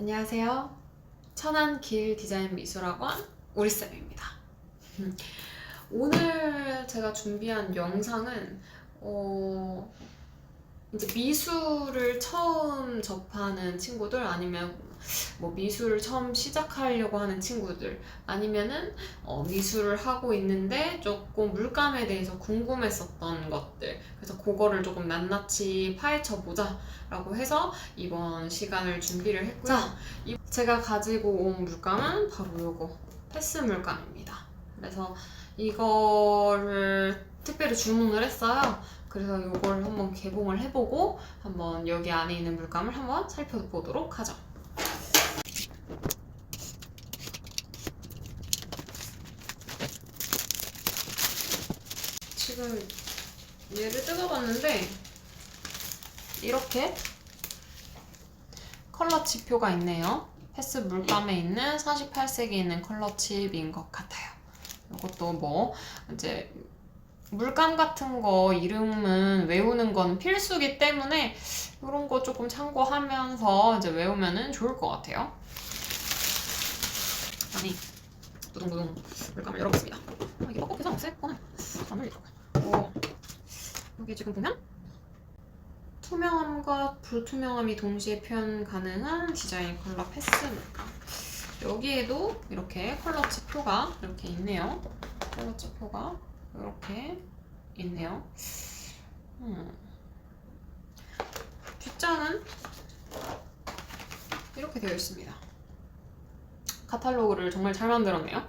안녕하세요. 천안 길 디자인 미술학원 우리쌤입니다. 오늘 제가 준비한 영상은 어, 이제 미술을 처음 접하는 친구들 아니면 뭐 미술을 처음 시작하려고 하는 친구들 아니면은 어, 미술을 하고 있는데 조금 물감에 대해서 궁금했었던 것들 그래서 그거를 조금 낱낱이 파헤쳐 보자 라고 해서 이번 시간을 준비를 했고요. 자, 이- 제가 가지고 온 물감은 바로 요거 패스 물감입니다. 그래서 이거를 특별히 주문을 했어요. 그래서 요걸 한번 개봉을 해보고 한번 여기 안에 있는 물감을 한번 살펴보도록 하죠. 지금 얘를 뜯어봤는데 이렇게 컬러 칩표가 있네요. 패스 물감에 있는 48색이 있는 컬러 칩인 것 같아요. 이것도 뭐 이제 물감 같은 거 이름은 외우는 건 필수기 때문에 이런 거 조금 참고하면서 이제 외우면은 좋을 것 같아요. 아니 두둥두둥 물감을 열어봤습니다. 아, 이게 뻑뻑해서 새 거는 안. 어, 여기 지금 보면 투명함과 불투명함이 동시에 표현 가능한 디자인 컬러 패스 물감. 여기에도 이렇게 컬러치 표가 이렇게 있네요. 컬러치 표가 이렇게 있네요. 음. 뒷장은 이렇게 되어 있습니다. 카탈로그를 정말 잘 만들었네요.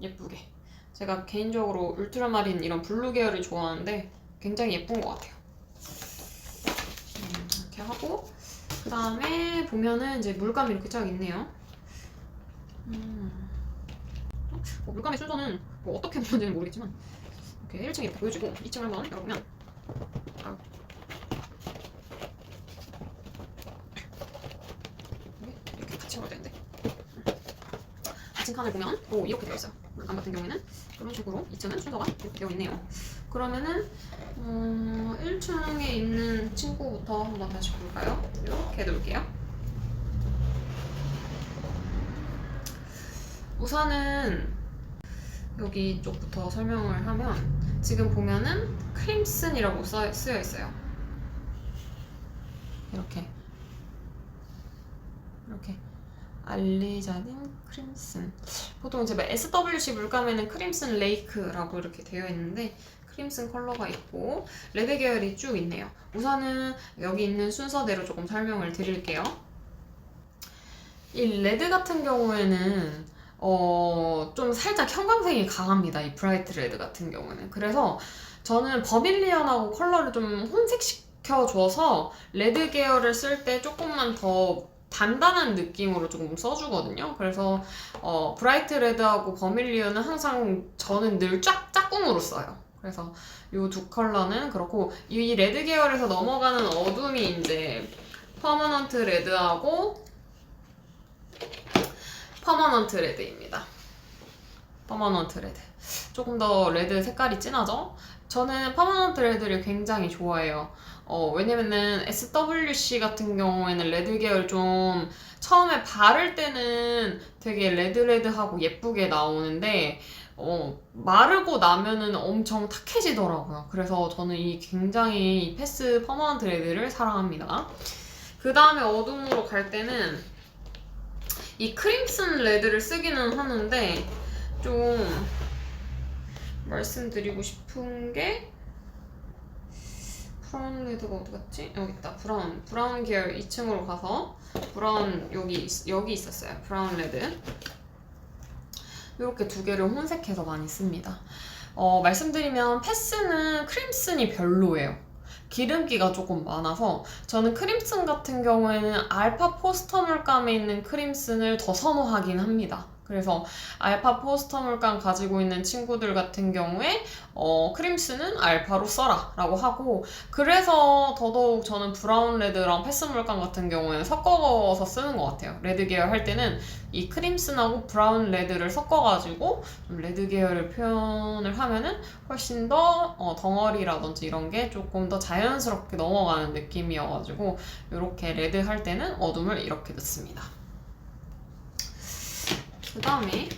예쁘게. 제가 개인적으로 울트라마린 이런 블루 계열을 좋아하는데 굉장히 예쁜 것 같아요. 음, 이렇게 하고 그 다음에 보면은 이제 물감이 이렇게 쫙 있네요. 음. 어, 물감의 순서는 뭐 어떻게 보는지는 모르겠지만 이렇게 1층 이렇게 보여주고 2층을 한번 열어보면 아. 이렇게 같이 열어야 되는데 2층 칸을 보면 오 이렇게 되어 있어요. 물감 같은 경우에는 이런 식으로 2층은 순서가 이렇게 되어 있네요. 그러면은 어, 1층에 있는 친구부터 한번 다시 볼까요? 이렇게 놓을게요. 우선은 여기 쪽부터 설명을 하면 지금 보면은 크림슨이라고 써, 쓰여 있어요. 이렇게 이렇게 알리자딘 크림슨 보통 이제 뭐 SWC 물감에는 크림슨 레이크라고 이렇게 되어 있는데 크림슨 컬러가 있고 레드 계열이 쭉 있네요. 우선은 여기 있는 순서대로 조금 설명을 드릴게요. 이 레드 같은 경우에는 어, 좀 살짝 형광색이 강합니다. 이 브라이트 레드 같은 경우는. 그래서 저는 버밀리언하고 컬러를 좀 혼색시켜 줘서 레드 계열을 쓸 때 조금만 더 단단한 느낌으로 조금 써주거든요. 그래서 어, 브라이트 레드하고 버밀리언은 항상 저는 늘 쫙 짝꿍으로 써요. 그래서 이 두 컬러는 그렇고 이 레드 계열에서 넘어가는 어둠이 이제 퍼머넌트 레드하고 퍼머넌트 레드입니다. 퍼머넌트 레드. 조금 더 레드 색깔이 진하죠? 저는 퍼머넌트 레드를 굉장히 좋아해요. 어, 왜냐면은 SWC 같은 경우에는 레드 계열 좀 처음에 바를 때는 되게 레드레드하고 예쁘게 나오는데 어, 마르고 나면은 엄청 탁해지더라고요. 그래서 저는 이 굉장히 이 패스 퍼머넌트 레드를 사랑합니다. 그 다음에 어둠으로 갈 때는 이 크림슨 레드를 쓰기는 하는데 좀 말씀드리고 싶은 게 브라운 레드가 어디 갔지? 여기 있다. 브라운. 브라운 계열 2층으로 가서 브라운 여기 있- 여기 있었어요. 브라운 레드. 이렇게 두 개를 혼색해서 많이 씁니다. 어, 말씀드리면 패스는 크림슨이 별로예요. 기름기가 조금 많아서 저는 크림슨 같은 경우에는 알파 포스터 물감에 있는 크림슨을 더 선호하긴 합니다. 그래서 알파 포스터 물감 가지고 있는 친구들 같은 경우에 어, 크림스는 알파로 써라 라고 하고 그래서 더더욱 저는 브라운 레드랑 패스 물감 같은 경우에는 섞어서 쓰는 것 같아요. 레드 계열 할 때는 이 크림슨하고 브라운 레드를 섞어가지고 좀 레드 계열을 표현을 하면은 훨씬 더 어, 덩어리라든지 이런 게 조금 더 자연스럽게 넘어가는 느낌이어가지고 이렇게 레드 할 때는 어둠을 이렇게 넣습니다. 그 다음에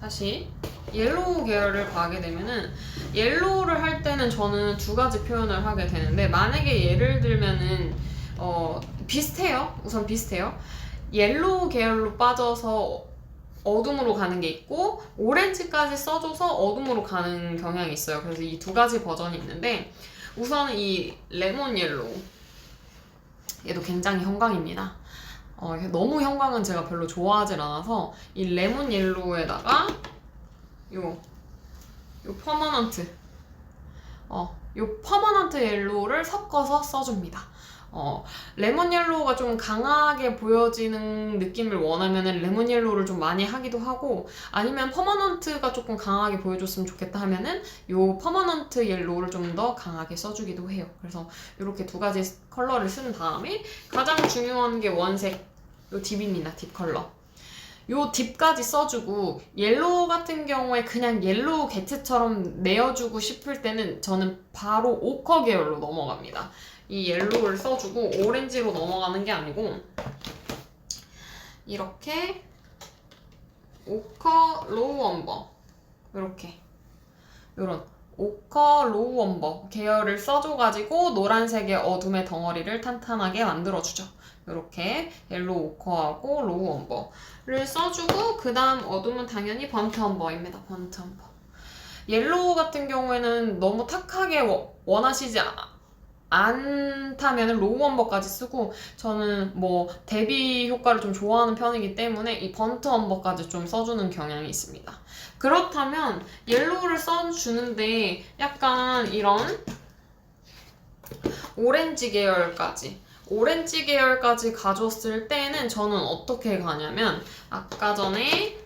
다시 옐로우 계열을 가게 되면은 옐로우를 할 때는 저는 두 가지 표현을 하게 되는데 만약에 예를 들면은 어 비슷해요. 우선 비슷해요. 옐로우 계열로 빠져서 어둠으로 가는 게 있고 오렌지까지 써줘서 어둠으로 가는 경향이 있어요. 그래서 이 두 가지 버전이 있는데 우선 이 레몬 옐로우 얘도 굉장히 형광입니다 어, 너무 형광은 제가 별로 좋아하진 않아서 이 레몬 옐로우에다가 요, 요 퍼머넌트 어, 요 퍼머넌트 옐로우를 섞어서 써줍니다. 어, 레몬 옐로우가 좀 강하게 보여지는 느낌을 원하면은 레몬 옐로우를 좀 많이 하기도 하고 아니면 퍼머넌트가 조금 강하게 보여줬으면 좋겠다 하면은 요 퍼머넌트 옐로우를 좀 더 강하게 써주기도 해요. 그래서 이렇게 두 가지 컬러를 쓴 다음에 가장 중요한 게 원색 요 딥입니다. 딥 컬러. 요 딥까지 써주고 옐로우 같은 경우에 그냥 옐로우 게트처럼 내어주고 싶을 때는 저는 바로 오커 계열로 넘어갑니다. 이 옐로우를 써주고 오렌지로 넘어가는 게 아니고 이렇게 오커 로우 엄버 이렇게 요런 오커 로우 엄버 계열을 써줘가지고 노란색의 어둠의 덩어리를 탄탄하게 만들어주죠. 이렇게 옐로우 오커하고 로우 엄버를 써주고 그 다음 어둠은 당연히 번트 엄버입니다. 번트 엄버. 옐로우 같은 경우에는 너무 탁하게 워- 원하시지 아- 않다면 로우 엄버까지 쓰고 저는 뭐 대비 효과를 좀 좋아하는 편이기 때문에 이 번트 엄버까지 좀 써주는 경향이 있습니다. 그렇다면 옐로우를 써주는데 약간 이런 오렌지 계열까지 오렌지 계열까지 가줬을 때는 저는 어떻게 가냐면 아까 전에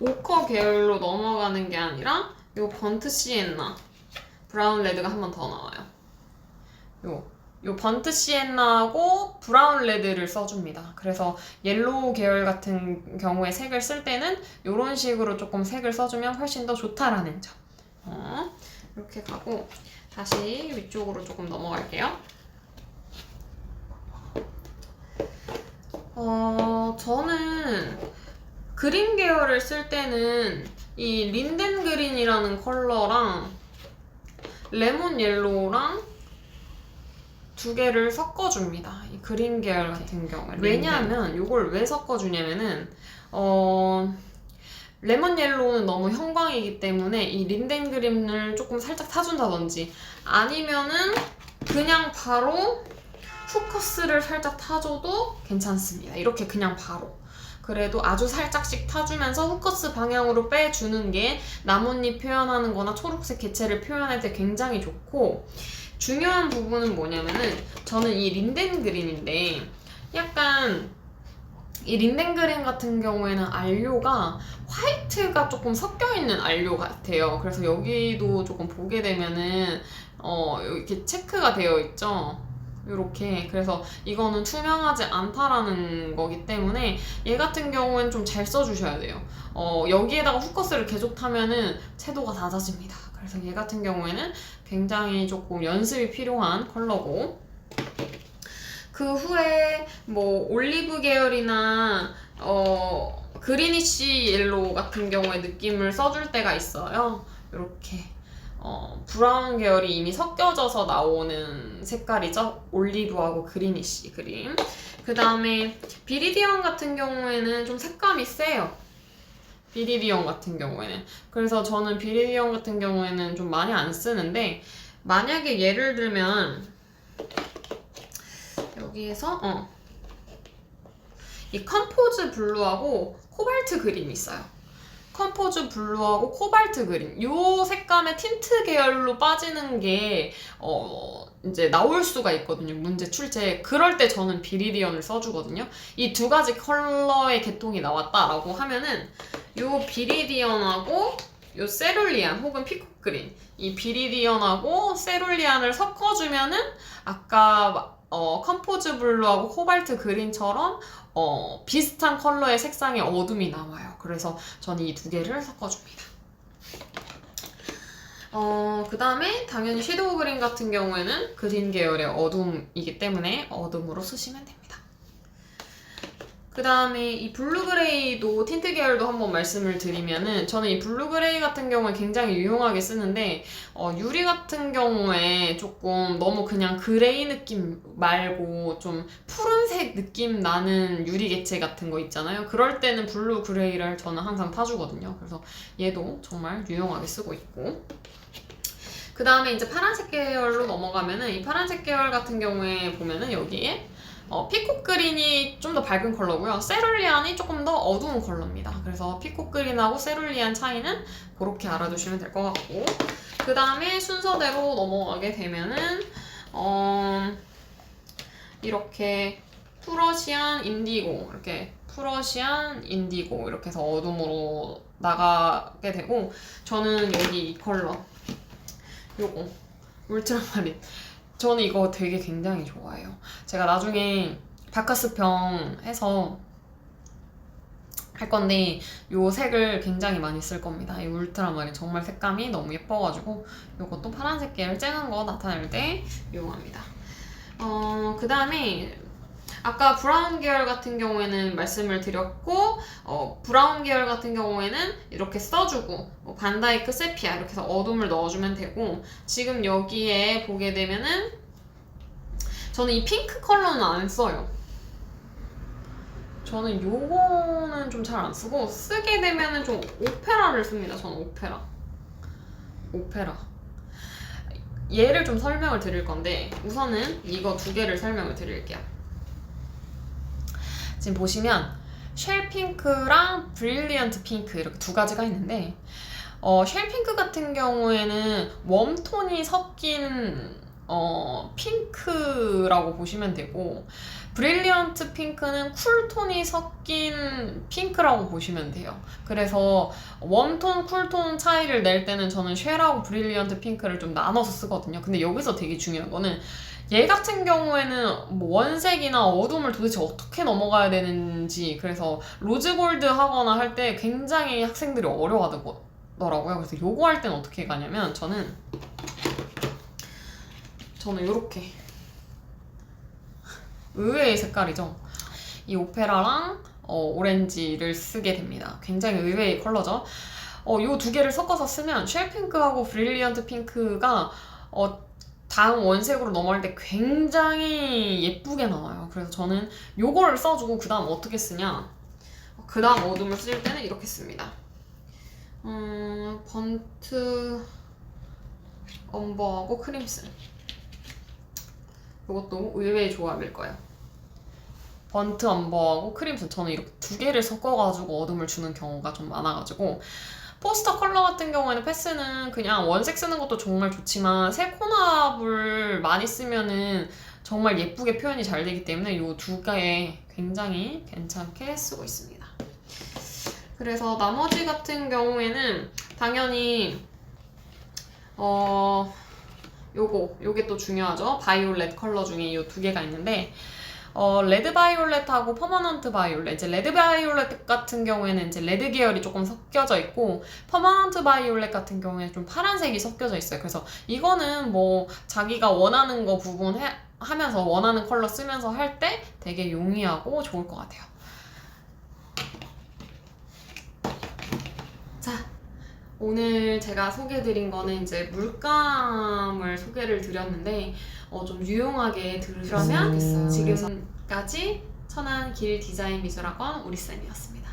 오커 계열로 넘어가는 게 아니라 요 번트 시엔나 브라운 레드가 한 번 더 나와요. 요, 요 번트 시엔나하고 브라운 레드를 써줍니다. 그래서 옐로우 계열 같은 경우에 색을 쓸 때는 이런 식으로 조금 색을 써주면 훨씬 더 좋다라는 점. 어, 이렇게 가고 다시 위쪽으로 조금 넘어갈게요. 어, 저는 그린 계열을 쓸 때는 이 린덴 그린이라는 컬러랑 레몬 옐로우랑 두 개를 섞어줍니다. 이 그린 계열 같은 경우에. 왜냐하면 이걸 왜 섞어주냐면은, 어, 레몬 옐로우는 너무 형광이기 때문에 이 린덴 그린을 조금 살짝 타준다든지 아니면은 그냥 바로 후커스를 살짝 타줘도 괜찮습니다. 이렇게 그냥 바로. 그래도 아주 살짝씩 타주면서 후커스 방향으로 빼주는 게 나뭇잎 표현하는 거나 초록색 개체를 표현할 때 굉장히 좋고 중요한 부분은 뭐냐면은 저는 이 린덴 그린인데 약간 이 린덴 그린 같은 경우에는 안료가 화이트가 조금 섞여 있는 안료 같아요. 그래서 여기도 조금 보게 되면은 어 이렇게 체크가 되어 있죠. 이렇게 그래서 이거는 투명하지 않다라는 거기 때문에 얘 같은 경우엔 좀 잘 써주셔야 돼요. 어 여기에다가 후커스를 계속 타면은 채도가 낮아집니다. 그래서 얘 같은 경우에는 굉장히 조금 연습이 필요한 컬러고 그 후에 뭐 올리브 계열이나 어 그리니쉬 옐로우 같은 경우에 느낌을 써줄 때가 있어요. 이렇게 어, 브라운 계열이 이미 섞여져서 나오는 색깔이죠. 올리브하고 그리니쉬 그림. 그 다음에 비리디언 같은 경우에는 좀 색감이 세요. 비리디언 같은 경우에는. 그래서 저는 비리디언 같은 경우에는 좀 많이 안 쓰는데, 만약에 예를 들면, 여기에서, 어, 이 컴포즈 블루하고 코발트 그림이 있어요. 컴포즈 블루하고 코발트 그린 요 색감의 틴트 계열로 빠지는 게 어, 이제 나올 수가 있거든요. 문제 출제. 그럴 때 저는 비리디언을 써주거든요. 이 두 가지 컬러의 계통이 나왔다라고 하면은 요 비리디언하고 요 세룰리안 혹은 피콕 그린 이 비리디언하고 세룰리안을 섞어주면은 아까 어, 컴포즈 블루하고 코발트 그린처럼 어, 비슷한 컬러의 색상의 어둠이 나와요. 그래서 저는 이 두 개를 섞어줍니다. 어, 그 다음에 당연히 섀도우 그린 같은 경우에는 그린 계열의 어둠이기 때문에 어둠으로 쓰시면 됩니다. 그 다음에 이 블루 그레이도 틴트 계열도 한번 말씀을 드리면은 저는 이 블루 그레이 같은 경우에 굉장히 유용하게 쓰는데 어, 유리 같은 경우에 조금 너무 그냥 그레이 느낌 말고 좀 푸른색 느낌 나는 유리 객체 같은 거 있잖아요. 그럴 때는 블루 그레이를 저는 항상 타주거든요. 그래서 얘도 정말 유용하게 쓰고 있고 그 다음에 이제 파란색 계열로 넘어가면은 이 파란색 계열 같은 경우에 보면은 여기에 어, 피콕 그린이 좀 더 밝은 컬러고요. 세룰리안이 조금 더 어두운 컬러입니다. 그래서 피콕 그린하고 세룰리안 차이는 그렇게 알아두시면 될 것 같고 그 다음에 순서대로 넘어가게 되면은 어, 이렇게 프러시안 인디고 이렇게 프러시안 인디고 이렇게 해서 어둠으로 나가게 되고 저는 여기 이 컬러 요거 울트라마린 저는 이거 되게 굉장히 좋아해요. 제가 나중에 바카스평 해서 할 건데 요 색을 굉장히 많이 쓸 겁니다. 이 울트라마린 정말 색감이 너무 예뻐가지고 요것도 파란색 계열 쨍한 거 나타낼 때 이용합니다. 어, 그 다음에 아까 브라운 계열 같은 경우에는 말씀을 드렸고 어, 브라운 계열 같은 경우에는 이렇게 써주고 뭐 반다이크 세피아 이렇게 해서 어둠을 넣어주면 되고 지금 여기에 보게 되면은 저는 이 핑크 컬러는 안 써요. 저는 요거는 좀 잘 안 쓰고 쓰게 되면은 좀 오페라를 씁니다. 저는 오페라. 오페라. 얘를 좀 설명을 드릴 건데 우선은 이거 두 개를 설명을 드릴게요. 지금 보시면 쉘 핑크랑 브릴리언트 핑크 이렇게 두 가지가 있는데 어, 쉘 핑크 같은 경우에는 웜톤이 섞인 어, 핑크라고 보시면 되고 브릴리언트 핑크는 쿨톤이 섞인 핑크라고 보시면 돼요. 그래서 웜톤, 쿨톤 차이를 낼 때는 저는 쉘하고 브릴리언트 핑크를 좀 나눠서 쓰거든요. 근데 여기서 되게 중요한 거는 얘 같은 경우에는 뭐 원색이나 어둠을 도대체 어떻게 넘어가야 되는지 그래서 로즈골드 하거나 할 때 굉장히 학생들이 어려워하더라고요. 그래서 요거 할 때는 어떻게 가냐면 저는 저는 이렇게 의외의 색깔이죠. 이 오페라랑 어, 오렌지를 쓰게 됩니다. 굉장히 의외의 컬러죠. 어, 요 두 개를 섞어서 쓰면 쉘 핑크하고 브릴리언트 핑크가 어, 다음 원색으로 넘어갈 때 굉장히 예쁘게 나와요. 그래서 저는 요거를 써주고 그 다음 어떻게 쓰냐 그 다음 어둠을 쓸 때는 이렇게 씁니다. 음, 번트 엄버하고 크림슨 이것도 의외의 조합일 거예요. 번트 엄버하고 크림슨 저는 이렇게 두 개를 섞어가지고 어둠을 주는 경우가 좀 많아가지고 포스터 컬러 같은 경우에는 패스는 그냥 원색 쓰는 것도 정말 좋지만 세코납을 많이 쓰면은 정말 예쁘게 표현이 잘 되기 때문에 이 두 개 굉장히 괜찮게 쓰고 있습니다. 그래서 나머지 같은 경우에는 당연히 어 요거 요게 또 중요하죠. 바이올렛 컬러 중에 이 두 개가 있는데 어, 레드 바이올렛하고 퍼머넌트 바이올렛. 이제 레드 바이올렛 같은 경우에는 이제 레드 계열이 조금 섞여져 있고 퍼머넌트 바이올렛 같은 경우에는 좀 파란색이 섞여져 있어요. 그래서 이거는 뭐 자기가 원하는 거 부분 해, 하면서 원하는 컬러 쓰면서 할 때 되게 용이하고 좋을 것 같아요. 오늘 제가 소개해드린 거는 이제 물감을 소개를 드렸는데 어, 좀 유용하게 들으셨으면 좋겠어요. 지금까지 천안 길 디자인 미술학원 우리 쌤이었습니다.